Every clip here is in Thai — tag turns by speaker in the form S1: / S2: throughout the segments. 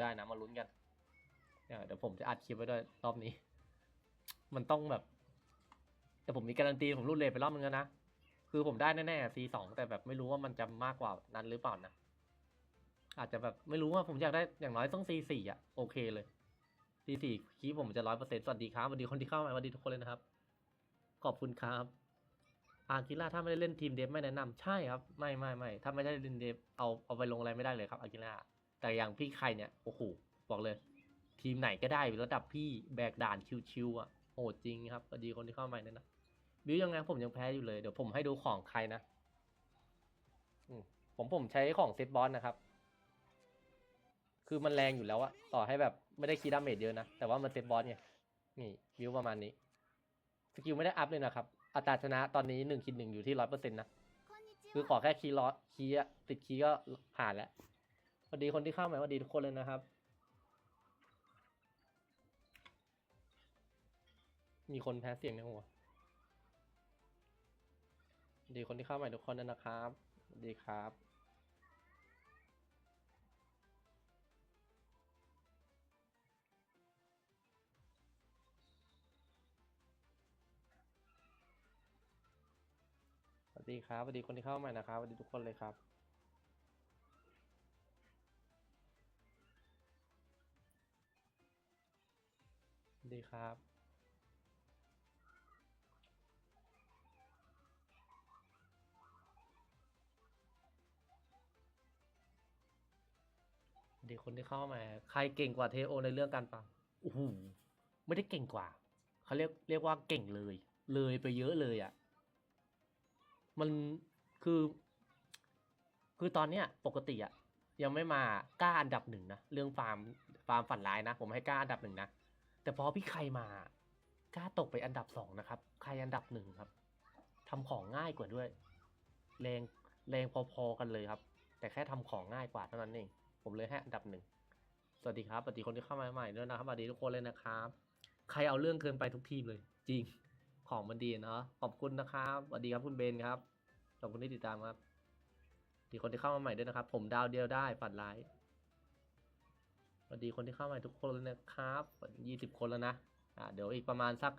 S1: ได้นะมาลุ้นกันเดี๋ยวผมจะอัดคลิปไว้ด้วยรอบนี้ มันต้องแบบ แต่ผมมีการันตีผมรูดเลยไปรอบนึงแล้วนะ คือผมได้แน่ๆ C2 แต่แบบไม่รู้ว่ามันจะมากกว่านั้นหรือเปล่านะ อาจจะแบบไม่รู้ว่าผมอยากได้อย่างน้อยต้อง C4 อะ โอเคเลย C4 คีย์ผมจะร้อยเปอร์เซ็นต์สวัสดีครับสวัสดีคนที่เข้ามาสวัสดีทุกคนเลยนะครับ ขอบคุณครับ อากิล่าถ้าไม่ได้เล่นทีมเดฟไม่แนะนำใช่ครับ ไม่ไม่ไม่ถ้าไม่ได้เล่นเดฟเอาเอาไปลงอะไรไม่ได้เลยครับอากิล่า แต่อย่างพี่ใครเนี่ย โอ้โห บอกเลย ทีมไหนก็ได้ระดับพี่แบกด่านชิวๆอะโหดจริงครับสวัสดีคนที่เข้ามาเนี่ยนะ บิวยังไงผมยังแพ้อยู่เลย เดี๋ยวผมให้ดูของใครนะผมผมใช้ของเซตบอสนะครับ คือมันแรงอยู่แล้วอะต่อให้แบบไม่ได้คีย์ดาเมจเยอะนะ แต่ว่ามันเซตบอสไงนี่บิวประมาณนี้ สกิลไม่ได้อัพเลยนะครับ อัตราชนะตอนนี้หนึ่งคิดหนึ่งอยู่ที่ร้อยเปอร์เซ็นต์นะ คือขอแค่คีย์ล้อคีย์ติดคีย์ก็ผ่านแล้ว สวัสดีคนที่เข้ามาสวัสดีทุกคนเลยนะครับ มีคนแพ้เสียงในหัวสวัสดีคนที่เข้าใหมาทุกคนด้วยนะครับสวัสดีครับสวัสดีครับสวัสดีคนที่เข้าใหม่นะครับสวัสดีทุกคนเลยครับ ดีครับสวัสดีคนที่เข้ามาใครเก่งกว่าเทโอในเรื่องการฟังโอ้โหไม่ได้เก่งกว่า เขาเรียกเรียกว่าเก่งเลย เลยไปเยอะเลยอะ่ะ มันคือ คือตอนเนี้ยปกติอะ ยังไม่มากล้าอันดับหนึ่งนะ เรื่องฟาร์มฟาร์มฝันร้ายนะ ผมให้กล้าอันดับหนึ่งนะ แต่พอพี่ใครมากล้าตกไปอันดับสองนะครับ ใครอันดับหนึ่งครับทำของง่ายกว่าด้วย แรงแรงพอๆกันเลยครับ แต่แค่ทำของง่ายกว่าเท่านั้นเอง ผมเลยให้อันดับหนึ่งสวัสดีครับสวัสดีคนที่เข้ามาใหม่ด้วยนะครับสวัสดีทุกคนเลยนะครับ ใครเอาเรื่องเกินไปทุกทีมเลย จริงของมันดีเนาะขอบคุณนะครับสวัสดีครับคุณเบนครับขอบคุณที่ติดตามครับดีคนที่เข้ามาใหม่ด้วยนะครับ ผมดาวเดียวได้ฝันร้าย สวัสดีคนที่เข้ามาทุกคนเลยนะครับยี่สิบคนแล้วนะอ่าเดี๋ยวอีกประมาณสัก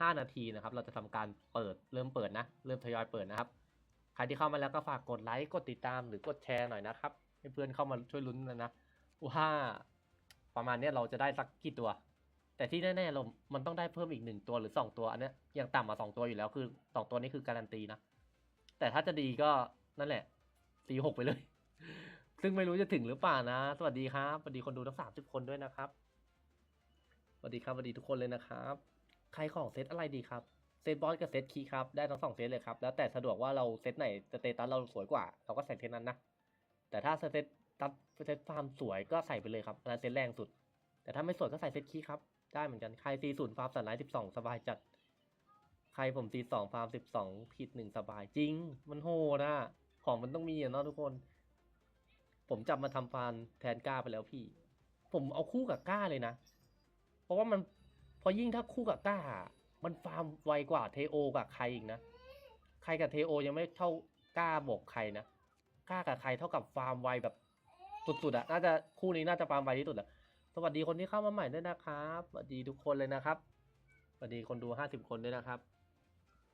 S1: ห้านาทีนะครับ เราจะทำการเปิดเริ่มเปิดนะ เริ่มทยอยเปิดนะครับ ใครที่เข้ามาแล้วก็ฝากกดไลค์ กดติดตามหรือกดแชร์หน่อยนะครับ ให้เพื่อนเข้ามาช่วยลุ้นนะนะว่าประมาณนี้เราจะได้สักกี่ตัว แต่ที่แน่ๆเรา มันต้องได้เพิ่มอีกหนึ่งตัวหรือสองตัว อันเนี้ยยังต่ำมาสองตัวอยู่แล้วคือสองตัวนี้คือการันตีนะ แต่ถ้าจะดีก็นั่นแหละตีหกไปเลย ซึ่งไม่รู้จะถึงหรือเปล่านะ สวัสดีครับสวัสดีคนดูทั้งสามสิบคนด้วยนะครับสวัสดีครับสวัสดีทุกคนเลยนะครับ ใครของเซตอะไรดีครับเซตบอสกับเซตคีครับได้ทั้งสองเซตเลยครับแล้วแต่สะดวกว่าเราเซตไหนสเตตัสเราสวยกว่า เราก็ใส่เซตนั้นนะแต่ถ้าเซตตัดเซตฟาร์มสวยก็ใส่ไปเลยครับอันเซตแรงสุด แต่ถ้าไม่สวยก็ใส่เซตคีครับได้เหมือนกันใครซีศูนย์ฟาร์มสันไลท์สิบสองสบายจัดใครผมซีสองฟาร์มสิบสองผิดหนึ่งสบายจริง มันโหดนะของมันต้องมีอะเนาะทุกคน ผมจับมาทำฟาร์มแทนก้าไปแล้วพี่ ผมเอาคู่กับก้าเลยนะ เพราะว่ามันพอยิ่งถ้าคู่กับก้า มันฟาร์มไวกว่าเทโอกับใครอีกนะ ใครกับเทโอยังไม่เท่าก้าบอกใครนะก้ากับใครเท่ากับฟาร์มไวแบบสุดๆอะน่าจะคู่นี้น่าจะฟาร์มไวที่สุดอะสวัสดีคนที่เข้ามาใหม่ด้วยนะครับสวัสดีทุกคนเลยนะครับสวัสดีคนดูห้าสิบคนด้วยนะครับ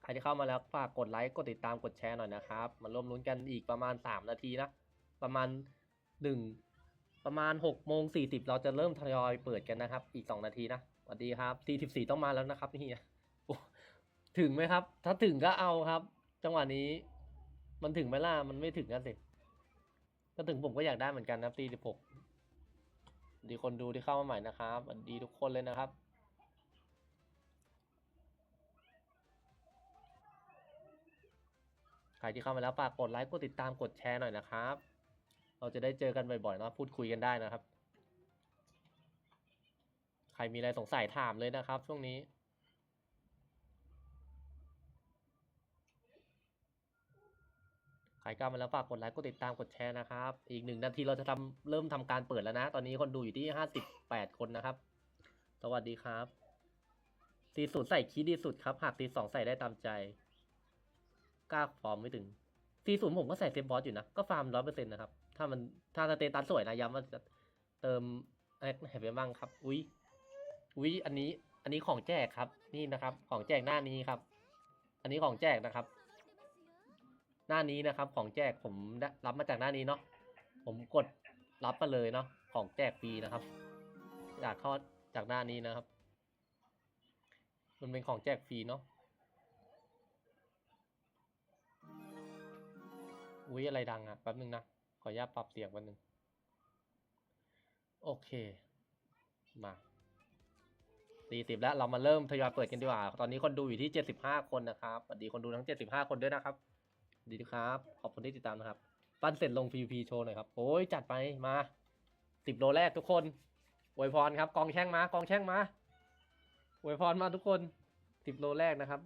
S1: ใครที่เข้ามาแล้วฝากกดไลค์กดติดตามกดแชร์หน่อยนะครับ มาร่วมลุ้นกันอีกประมาณสามนาทีนะ ประมาณ หนึ่งประมาณหกโมงสี่สิบเราจะเริ่มทยอยเปิดกันนะครับ อีกสองนาทีนะสวัสดีครับสี่สิบสี่ต้องมาแล้วนะครับนี่ถึงไหมครับ ถ้าถึงก็เอาครับ จังหวะนี้ มันถึงไหมล่ะมันไม่ถึงกันสิถ้าถึงผมก็อยากได้เหมือนกันนะสี่สิบหกดีคนดูที่เข้ามาใหม่นะครับสวัสดีทุกคนเลยนะครับใครที่เข้ามาแล้วฝากกดไลค์กดติดตามกดแชร์หน่อยนะครับ เราจะได้เจอกันบ่อยๆนะพูดคุยกันได้นะครับ ใครมีอะไรสงสัยถามเลยนะครับ ช่วงนี้ใครเข้ามาแล้วฝากกดไลค์กดติดตามกดแชร์นะครับ อีกหนึ่งนาทีเราจะทำเริ่มทำการเปิดแล้วนะ ตอนนี้คนดูอยู่ที่ห้าสิบแปดคนนะครับ สวัสดีครับตีศูนย์ใส่คีดีสุดครับ หากตีสองใส่ได้ตามใจกล้าฟอร์มไม่ถึงซีศูนย์ผมก็ใส่เซฟบอสอยู่นะ ก็ฟาร์มร้อยเปอร์เซ็นต์นะครับ ถ้ามันถ้าสเตตัสสวยนะย้ำว่าจะเติมเอ้ยเห็นไปบ้างครับ อุ้ยอุ้ยอันนี้อันนี้ของแจกครับ นี่นะครับ ของแจกหน้านี้ครับ อันนี้ของแจกนะครับ หน้านี้นะครับ ของแจกผมรับมาจากหน้านี้เนาะผมกดรับมาเลยเนาะของแจกฟรีนะครับ จากข้าจากหน้านี้นะครับ มันเป็นของแจกฟรีเนาะอุ้ยอะไรดังอะแป๊บนึงนะ ออนุญาตปรับเสียงแป๊บนึงโอเค มาสี่สิบแล้วเรามาเริ่มทยอยเปิดกันดีกว่า ตอนนี้คนดูอยู่ที่เจ็ดสิบห้าคนนะครับสวัสดีคนดูทั้งเจ็ดสิบห้าคนด้วยนะครับสวัสดีครับ ขอบคุณที่ติดตามนะครับ ปั้นเสร็จลง PVP โชว์หน่อยครับ โอ้ยจัดไป มาสิบโลแรกทุกคนอวยพรครับ กองแช่งมา กองแช่งมาอวยพรมาทุกคนสิบโลแรกนะครับ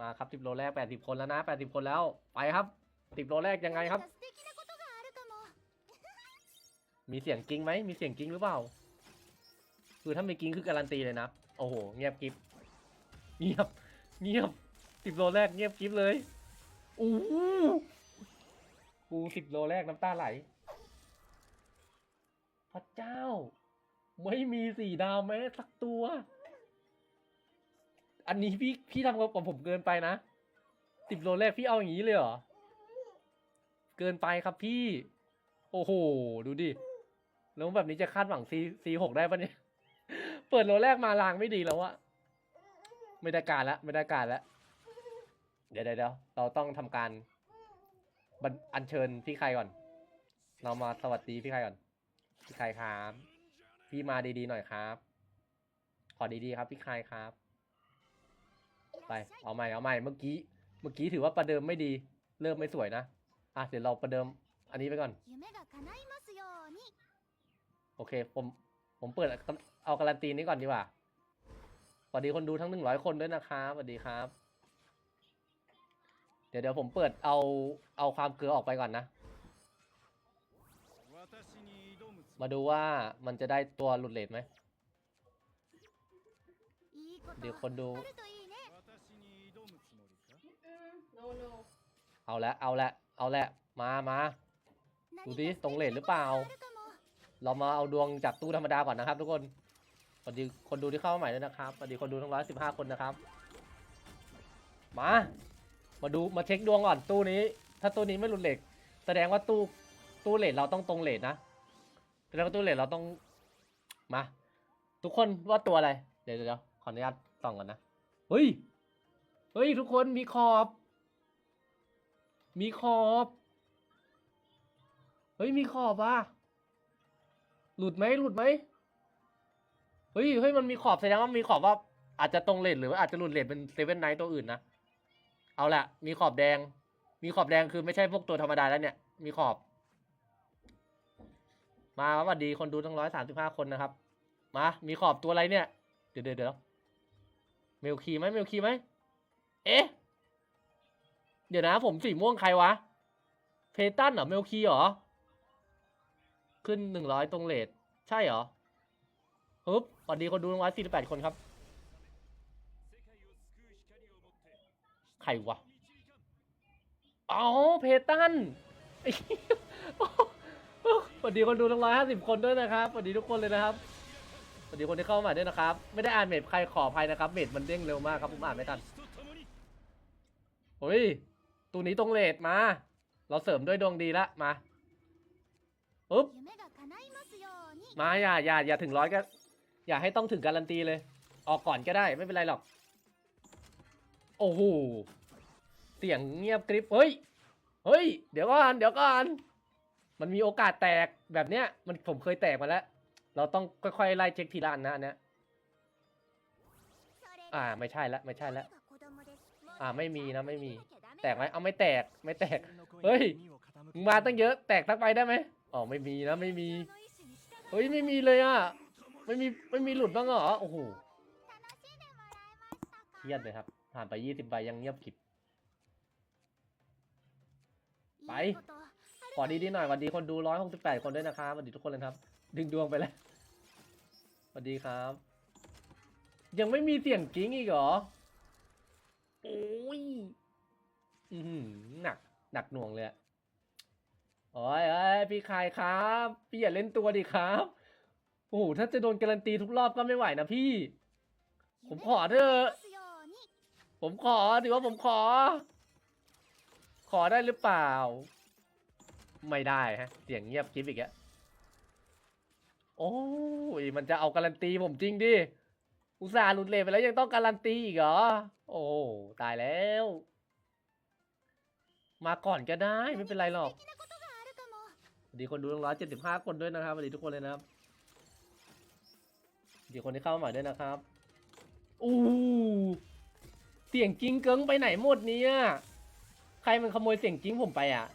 S1: มาครับสิบโลแรกแปดสิบคนแล้วนะแปดสิบคนแล้ว ไปครับ ติบโลแรกยังไงครับ มีเสียงกิ้งไหมมีเสียงกิ้งหรือเปล่า คือถ้ามีกิ้งคือการันตีเลยนะ โอ้โห เงียบกิฟเงียบ เงียบติบโลแรกเงียบกิฟเลยอู้กูสิบโลแรกน้ำตาไหล พระเจ้า ไม่มีสี่ดาวแม้สักตัว อันนี้พี่พี่ทำกับผมเกินไปนะสิบโลแรกพี่เอาอย่างนี้เลยเหรอ เกินไปครับพี่ โอ้โห ดูดิ แล้วแบบนี้จะคาดหวัง C C หกได้ปะเนี่ย เปิดโลแรกมาลางไม่ดีแล้วอะไม่ได้การแล้วไม่ได้การแล้วเดี๋ยวเดี๋ยวเราต้องทำการบันอัญเชิญพี่ใครก่อน เรามาสวัสดีพี่ใครก่อน พี่ใครครับ พี่มาดีๆหน่อยครับ ขอดีๆครับพี่ใครครับ ไป เอาใหม่เอาใหม่เมื่อกี้ เมื่อกี้ถือว่าประเดิมไม่ดี เริ่มไม่สวยนะ อะเดี๋ยวเราประเดิมอันนี้ไปก่อน โอเค ผม ผมเปิดเอาการันตีนี้ก่อนดีกว่า สวัสดีคนดูทั้งหนึ่งร้อยคนด้วยนะครับสวัสดีครับ เดี๋ยวเดี๋ยวผมเปิดเอาเอาความเกลือออกไปก่อนนะ มาดูว่ามันจะได้ตัวหลุดเลทไหม เดี๋ยวคนดูเอาละเอาละ เอาแหละมามาดูดิตรงเลทหรือเปล่า เรามาเอาดวงจากตู้ธรรมดาก่อนนะครับ ทุกคนสวัสดีคนดูที่เข้ามาใหม่ด้วยนะครับสวัสดีคนดูทั้งร้อยสิบห้าคนนะครับ มา มาดูมาเช็คดวงก่อนตู้นี้ ถ้าตู้นี้ไม่รุนเหล็ก แสดงว่าตู้ตู้เลทเราต้องตรงเลทนะแสดงว่าตู้เลทเราต้องมา ทุกคนว่าตัวอะไร เดี๋ยวเดี๋ยวขออนุญาตส่องก่อนนะเฮ้ยเฮ้ยทุกคนมีขอบ มีขอบ เฮ้ย มีขอบว่ะ หลุดไหมหลุดไหมเฮ้ย เฮ้ย มันมีขอบแสดงว่ามีขอบว่า อาจจะตรงเลนหรือว่าอาจจะหลุดเลนเป็นเซเว่นไนท์ตัวอื่นนะ เอาละมีขอบแดง มีขอบแดงคือไม่ใช่พวกตัวธรรมดาแล้วเนี่ย มีขอบ มาสวัสดีคนดูทั้งร้อยสามสิบห้าคนนะครับ มา มีขอบตัวอะไรเนี่ย เดี๋ยวเดี๋ยวเดี๋ยวเมลคีไหมเมลคีไหม เอ๊ะ เดี๋ยวนะ ผมสีม่วงใครวะ เพตันเหรอ เมลคีเหรอ ขึ้นหนึ่งร้อยตรงเลทใช่เหรอฮึบสวัสดีคนดูร้อยสี่สิบแปดคนครับ ใครวะอ๋อเพตันสวัสดีคนดูทั้งร้อยห้าสิบคนด้วยนะครับสวัสดีทุกคนเลยนะครับสวัสดีคนที่เข้ามาด้วยนะครับ ไม่ได้อ่านเมดใครขออภัยนะครับ เมดมันเด้งเร็วมากครับผมอ่านไม่ทันเฮ้ย ตัวนี้ตรงเลดมา เราเสริมด้วยดวงดีละมาปุ๊บมาอย่าอย่าอย่าถึงร้อยก็อย่าให้ต้องถึงการันตีเลย ออกก่อนก็ได้ไม่เป็นไรหรอก โอ้โหเสียงเงียบกริบเฮ้ยเฮ้ย เดี๋ยวก่อนเดี๋ยวก่อนมันมีโอกาสแตกแบบเนี้ย มันผมเคยแตกมาแล้ว เราต้องค่อยๆไล่เช็คทีละอันนะอันเนี้ยอ่าไม่ใช่ละไม่ใช่ละอ่าไม่มีนะไม่มี แตกไหมเอาไม่แตกไม่แตก เฮ้ยมึงมาตั้งเยอะ แตกทั้งไปได้ไหมอ๋อไม่มีนะไม่มี เฮ้ยไม่มีเลยอะ ไม่มีไม่มีหลุดบ้างเหรอ โอ้โหเครียดเลยครับ ผ่านไปยี่สิบใบยังเงียบกิบ ไป ขอดีดีหน่อยสวัสดีคนดูร้อยหกสิบแปดคนด้วยนะครับสวัสดีทุกคนเลยครับ ดึงดวงไปแล้วสวัสดีครับ ยังไม่มีเสียงกิ้งอีกเหรอ โอ้ย หนักหนักหน่วงเลยโอ้ยพี่คายครับพี่อย่าเล่นตัวดิครับ โอ้โหถ้าจะโดนการันตีทุกรอบก็ไม่ไหวนะพี่ ผมขอเถอะ ผมขอถือว่าผมขอ ขอได้หรือเปล่า ไม่ได้ฮะ เสียงเงียบคลิปอีกแล้วโอ้ยมันจะเอาการันตีผมจริงดิอุตส่าห์หลุดเลทไปแล้วยังต้องการันตีอีกเหรอ โอ้ตายแล้ว มาก่อนก็ได้ไม่เป็นไรหรอกสวัสดีคนดูร้อยเจ็ดสิบห้าคนด้วยนะครับสวัสดีทุกคนเลยนะครับสวัสดีคนที่เข้ามาใหม่ด้วยนะครับอู้เสียงกิ้งเกิ้งไปไหนหมดเนี่ยใครมันขโมยเสียงกิ้งผมไปอะ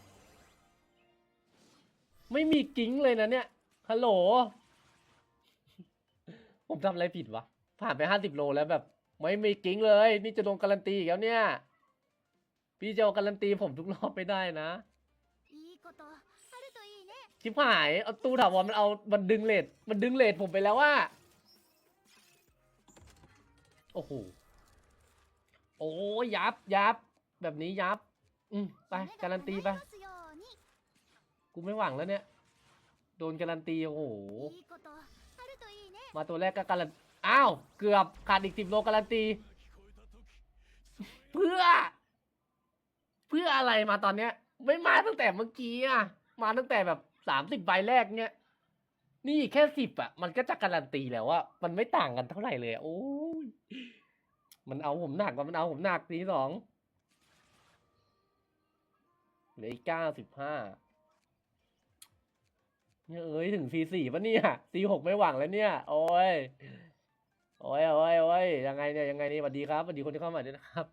S1: ไม่มีกิ้งเลยนะเนี่ยฮัลโหลผมทำอะไรผิดวะผ่านไปห้าสิบโลแล้วแบบ ไม่มีกิ้งเลย นี่จะลงการันตีอีกแล้วเนี่ย พี่จะาการันตีผมทุกรอบไม่ได้นะชิบหายเอาตู้ถาวรมันเอามันดึงเลทมันดึงเลทผมไปแล้วว่าโอ้โหโอ้ยับยับแบบนี้ยับ อืมไปการันตีไปกูไม่หวังแล้วเนี่ย โดนการันตีโอ้โหมาตัวแรกก็การันอ้าวเกือบขาดอีกสิบโลการันตี เพื่อ เพื่ออะไรมาตอนเนี้ย ไม่มาตั้งแต่เมื่อกี้อะ มาตั้งแต่แบบสามสิบใบแรกเนี้ยนี่แค่สิบอะ มันก็จะการันตีแล้วว่ามันไม่ต่างกันเท่าไหร่เลยอะโอ้ยมันเอาผมหนักกว่ามันเอาผมหนักทีสองเหลืออีกเก้าสิบห้าเนี่ยเอ้ยถึงซีสี่ปะเนี่ยซีหกไม่หวังแล้วเนี่ย โอ้ยโอ้ยโอ้ยโอ้ยยังไงเนี่ยยังไงนี่สวัสดีครับสวัสดีคนที่เข้ามาด้วยนะครับ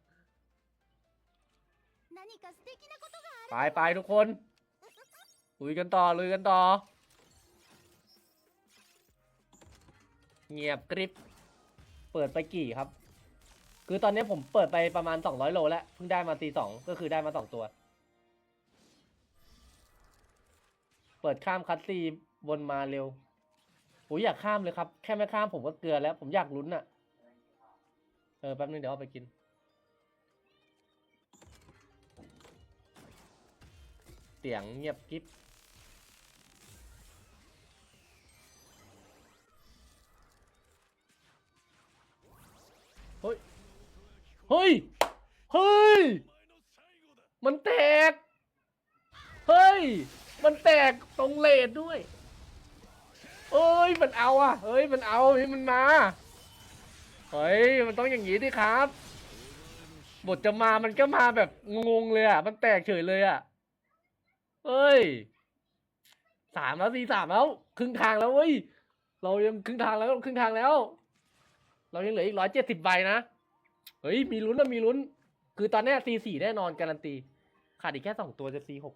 S1: ไปไปทุกคนลุยกันต่อลุยกันต่อ เงียบกริบ เปิดไปกี่ครับ คือตอนนี้ผมเปิดไปประมาณ 200 โลแล้ว เพิ่งได้มาตีสองก็คือได้มาสองตัว เปิดข้ามคัตซีวนมาเร็วโอ้ยอยากข้ามเลยครับ แค่ไม่ข้ามผมก็เกลือแล้ว ผมอยากลุ้นอะเออแป๊บนึงเดี๋ยวเอาไปกิน เสียงเงียบกริบเฮ้ย เฮ้ย เฮ้ย มันแตก เฮ้ย มันแตกตรงเลดด้วย เอ้ย มันเอาอะ เฮ้ย มันเอาให้มันมา เฮ้ย มันต้องอย่างนี้ดิครับ บทจะมามันก็มาแบบงงเลยอะ มันแตกเฉยเลยอะ เอ้ยสามแล้วสี่สามแล้ว ครึ่งทางแล้วเว้ย เรายังครึ่งทางแล้วครึ่งทางแล้ว เรายังเหลืออีกร้อยเจ็ดสิบใบนะ เฮ้ย มีลุ้นนะมีลุ้น คือตอนนี้ซีสี่แน่นอนการันตี ขาดอีกแค่สองตัวจะซีหก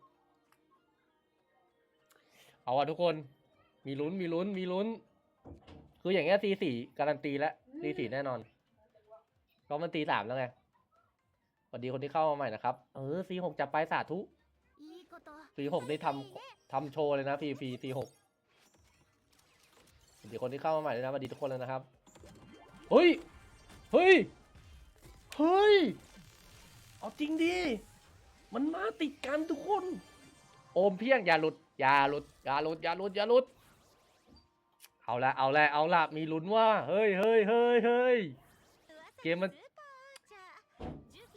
S1: เอาอะทุกคน มีลุ้นมีลุ้นมีลุ้น คืออย่างเงี้ยซีสี่การันตีแล้วซีสี่แน่นอนเพรันตีสามแล้วไงสวัสดีคนที่เข้ามาใหม่นะครับ เออซีหกจับไปสาธุ ซีหกได้ทำทำโชว์เลยนะพีพีซีหกสวัสดีคนที่เข้ามาใหม่เลยนะสวัสดีทุกคนเลยนะครับเฮ้ยเฮ้ยเฮ้ยเอาจริงดิมันมาติดกันทุกคน โอมเพียงอย่าหลุดอย่าหลุดอย่าหลุดอย่าหลุดอย่าหลุดเอาละเอาละเอาละมีลุ้นว่าเฮ้ยเฮ้ยเฮ้ยเฮ้ย
S2: เกมมัน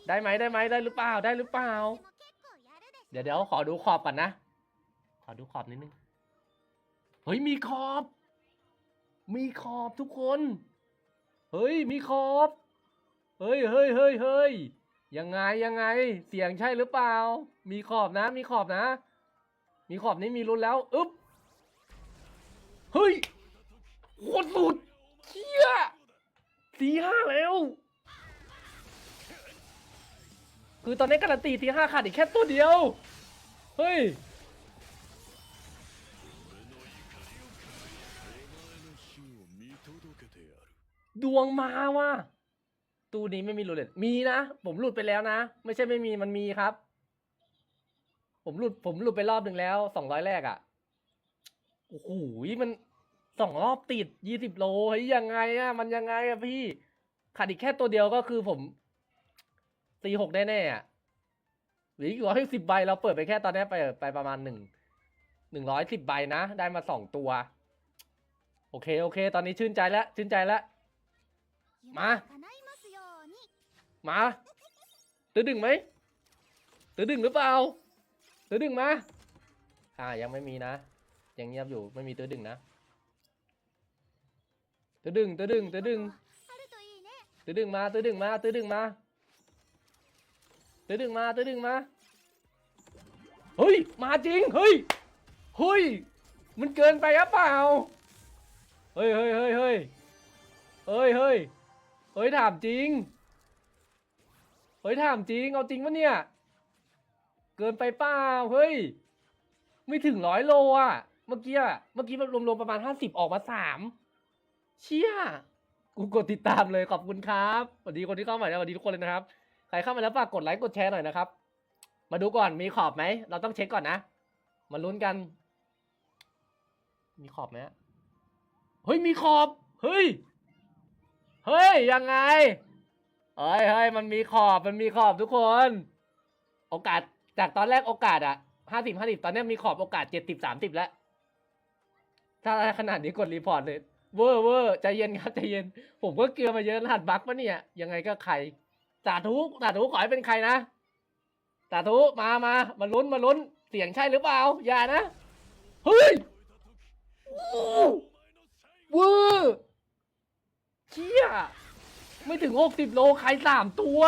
S1: ได้ไหมได้ไหมได้หรือเปล่าได้หรือเปล่า ดี๋ยวเดี๋ยวขอดูขอบก่อนนะ ขอดูขอบนิดนึง เฮ้ยมีขอบ มีขอบทุกคน เฮ้ยมีขอบ เฮ้ยเฮ้ยเฮ้ยเฮ้ยยังไงยังไง เสียงใช่หรือเปล่า มีขอบนะ มีขอบนะ มีขอบนี้มีลุ้นแล้วอึ๊บ เฮ้ยโคตรสุดเชี่ยสี่ห้าแล้ว คือตอนนี้การันตีทีห้าขาดอีกแค่ตัวเดียว เฮ้ย ดวงมาว่ะตู้นี้ไม่มีหลุดเลยมีนะ ผมหลุดไปแล้วนะ ไม่ใช่ไม่มีมันมีครับ ผมหลุดผมหลุดไปรอบหนึ่งแล้วสองร้อยแรกอะ่ะโอ้โหมันสองรอบติดยี่สิบโลเฮ้ยยังไงอะ่ะมันยังไงอะ่ะพี่ขาดอีกแค่ตัวเดียวก็คือผม สี่หกแน่ๆอะหรืออีกร้อยสิบใบเราเปิดไปแค่ตอนนี้ไปไปประมาณหนึ่งหนึ่งร้อยสิบใบนะ ได้มาสองตัว โอเคโอเค ตอนนี้ชื่นใจแล้วชื่นใจแล้ว
S2: มา
S1: มาตื้อดึงไหมตื้อดึงหรือเปล่าตื้อดึงมาอ่ายังไม่มีนะ ยังเงียบอยู่ไม่มีตื้อดึงนะตื้อดึงตื้อดึงตื้อดึงตื้อดึงมาตื้อดึงมาตื้อดึงมา ตื้อดึงมาตื้อดึงมา เฮ้ย มาจริง เฮ้ย เฮ้ย มันเกินไปหรือเปล่า เฮ้ยเฮ้ยเฮ้ยเฮ้ยเฮ้ยเฮ้ยเฮ้ยถามจริง เฮ้ยถามจริง เอาจริงปะเนี่ย เกินไปเปล่า เฮ้ย ไม่ถึงร้อยโลอะ เมื่อกี้อะเมื่อกี้รวมๆประมาณห้าสิบออกมาสามเชี่ยกูกดติดตามเลยขอบคุณครับ สวัสดีคนที่เข้ามาแล้วสวัสดีทุกคนเลยนะครับ ใครเข้ามาแล้วฝากกดไลค์กดแชร์หน่อยนะครับ มาดูก่อนมีขอบไหม เราต้องเช็คก่อนนะ มาลุ้นกัน มีขอบไหมอะเฮ้ยมีขอบ เฮ้ย เฮ้ยยังไง เฮ้ยเฮ้ยมันมีขอบมันมีขอบทุกคน โอกาสจากตอนแรกโอกาสอะห้าสิบห้าสิบตอนนี้มีขอบโอกาสเจ็ดสิบสามสิบแล้วถ้าขนาดนี้กดรีพอร์ตเลยเวอร์เวอร์ใจเย็นครับใจเย็น ผมก็เกลือมาเยอะรหัสบั๊กปะเนี่ย ยังไงก็ใคร สาธุสาธุขอให้เป็นใครนะ สาธุมามามาลุ้นมาลุ้น เสียงใช่หรือเปล่า อย่านะ เฮ้ยโอ้เวอร์เชี่ย ไม่ถึงหกสิบโลใครสามตัว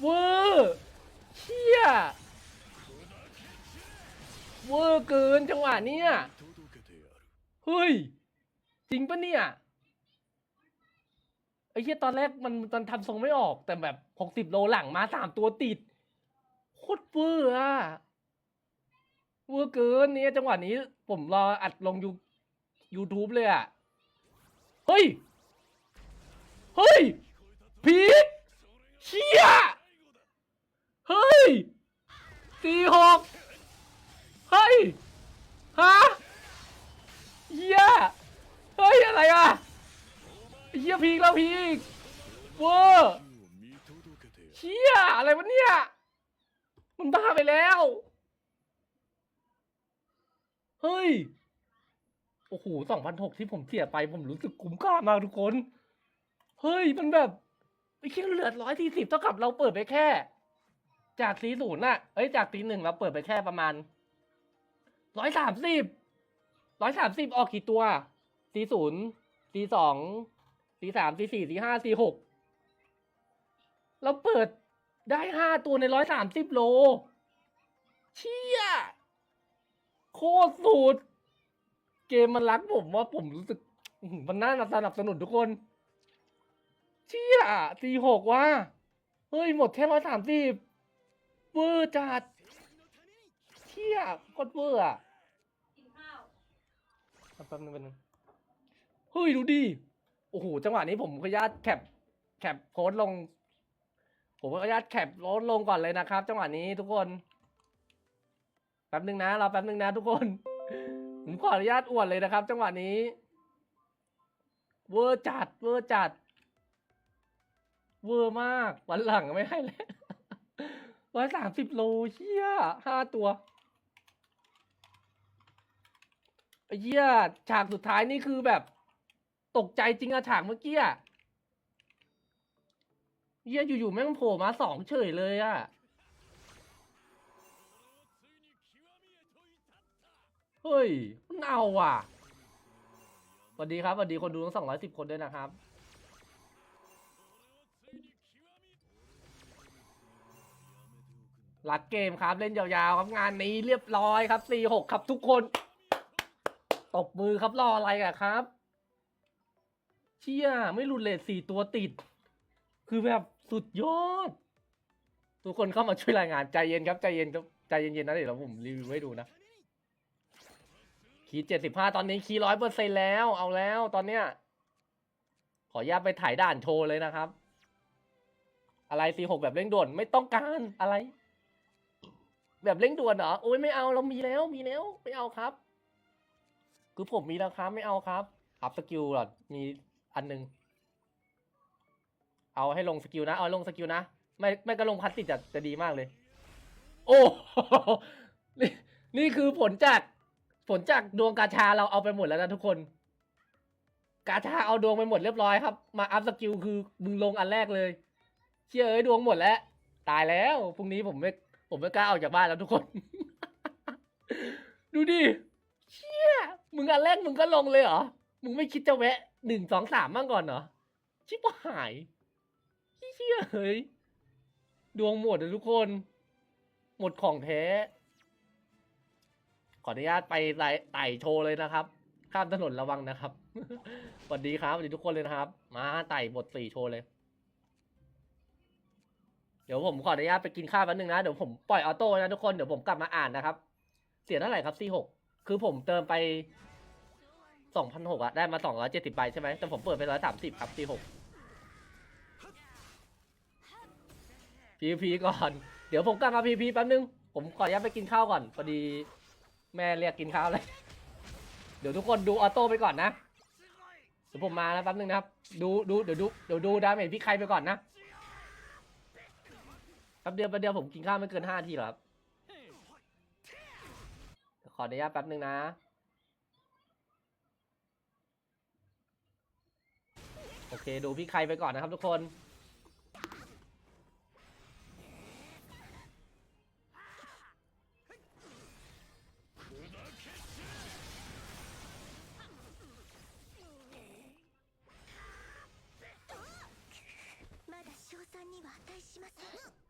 S1: เวอร์เชี่ยเวอร์เกินจังหวะเนี้ยเฮ้ย จริงปะเนี่ย ไอ้เหี้ยตอนแรกมันมันทำทรงไม่ออก แต่แบบหกสิบโลหลังมาสามตัวติดโคตรเวอร์อะเวอร์เกินเนี่ยจังหวะนี้ผมรออัดลงยู YouTube เลยอะเฮ้ย เฮ้ยพีคเชี่ยเฮ้ยสี่หกเฮ้ยฮะเฮียเฮ้ย อะไรอะเฮีย พีกแล้วพีกเวอร์เฮียอะไรวะเนี่ย มันบ้าไปแล้ว เฮ้ย โอ้โหสองพันหกที่ผมเสียไปผมรู้สึกคุ้มค่ามากทุกคน เฮ้ย มันแบบไอ้คียเหลือร้อยสี่สิบเท่ากับเราเปิดไปแค่ จากสีศูนย์น่ะ เอ้ย จากตีหนึ่งเราเปิดไปแค่ประมาณร้อยสามสิบร้อยสามสิบออกกี่ตัวสี่ศูนย์สี่สอง สี่สามสี่สี่สี่ห้าสี่หกเราเปิดได้ห้าตัวในร้อยสามสิบโล เชี่ย โคตรสุด เกมมันรักผมว่าผมรู้สึกอื้อหือมันน่าสนับสนุนทุกคน เชี่ยสี่หกว่ะเฮ้ย หมดแค่ร้อยสามสิบเวอร์จัด เชี่ยโคตรเวอร์อะแป๊บนึงแป๊บนึงเฮ้ย ดูดิ โอ้โหจังหวะนี้ผมขออนุญาตแคปแคปโพสต์ลง ผมขออนุญาตแคปโพสต์ลงก่อนเลยนะครับ จังหวะนี้ทุกคนแป๊บนึงนะรอแป๊บนึงนะทุกคน ผมขออนุญาตอวดเลยนะครับ จังหวะนี้ เวอร์จัดเวอร์จัด เวอร์มาก วันหลังไม่ให้แล้วร้อยสามสิบโลเชี่ยห้าตัวไอเหี้ยฉากสุดท้ายนี่คือแบบ ตกใจจริงอะฉากเมื่อกี้อะเหี้ยอยู่ๆแม่งโผล่มาสองเฉยเลยอะเฮ้ยมันเอาว่ะสวัสดีครับสวัสดีคนดูทั้งสองร้อยสิบคนด้วยนะครับหลักเกมครับเล่นยาวๆครับงานนี้เรียบร้อยครับสี่หกครับทุกคน ตบมือครับรออะไรอะครับ เชี่ยไม่รุนเลทสี่ตัวติด คือแบบสุดยอด ทุกคนเข้ามาช่วยรายงานใจเย็นครับใจเย็นครับใจเย็นๆนะเดี๋ยวผมรีวิวให้ดูนะ คีเจ็ดสิบห้าตอนนี้คีร้อยเปอร์เซ็นแล้ว เอาแล้วตอนเนี้ย ขออนุญาตไปถ่ายด่านโชว์เลยนะครับ อะไรสี่หกแบบเร่งด่วนไม่ต้องการอะไร แบบเร่งด่วนเหรอโอ้ยไม่เอาเรามีแล้วมีแล้วไม่เอาครับ คือผมมีแล้วครับไม่เอาครับอัพสกิลหรอมี อันหนึงเอาให้ลงสกิลนะ เอาลงสกิลนะ ไม่ไม่ก็ลงพัสติจะจะดีมากเลย โอ้นี่นี่คือผลจากผลจากดวงกาชาเราเอาไปหมดแล้วนะทุกคน กาชาเอาดวงไปหมดเรียบร้อยครับ มาอัพสกิลคือมึงลงอันแรกเลย เชื่อเอ้ยดวงหมดแล้ว ตายแล้วพรุ่งนี้ผมไม่ผมไม่กล้าออกจากบ้านแล้วทุกคน ดูดิเชี่ยมึงอันแรกมึงก็ลงเลยเหรอ มึงไม่คิดจะแวะ หนึ่งสองสามบ้างก่อนเหรอ ชิบหายเชี่ยเฮ้ย ดวงหมดเลยทุกคน หมดของแท้ ขออนุญาตไปไต่ไต่โชว์เลยนะครับ ข้ามถนนระวังนะครับ สวัสดีครับสวัสดีทุกคนเลยนะครับ มาไต่บทสี่โชว์เลย เดี๋ยวผมขออนุญาตไปกินข้าวแป๊บนึงนะ เดี๋ยวผมปล่อยออโต้นะทุกคน เดี๋ยวผมกลับมาอ่านนะครับ เสียเท่าไหร่ครับสี่หกคือผมเติมไป สองพันหกอะได้มาสองร้อยเจ็ดสิบใบใช่ไหมแต่ผมเปิดไปร้อยสามสิบครับสี่หกพีพีก่อน เดี๋ยวผมกลับมาพีพีแป๊บนึง ผมขออนุญาตไปกินข้าวก่อนพอดี แม่เรียกกินข้าวเลย เดี๋ยวทุกคนดูออโต้ไปก่อนนะเดี๋ยวผมมาแล้วแป๊บนึงนะครับ ดูดูเดี๋ยวดูเดี๋ยวดูดาเมจพี่ใครไปก่อนนะแป๊บเดียวแป๊บเดียวผมกินข้าวไม่เกินห้าทีหรอครับขออนุญาตแป๊บนึงนะ โอเค ดูพี่ใครไปก่อนนะครับทุกคน
S2: まだ賞賛には値しません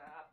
S1: ข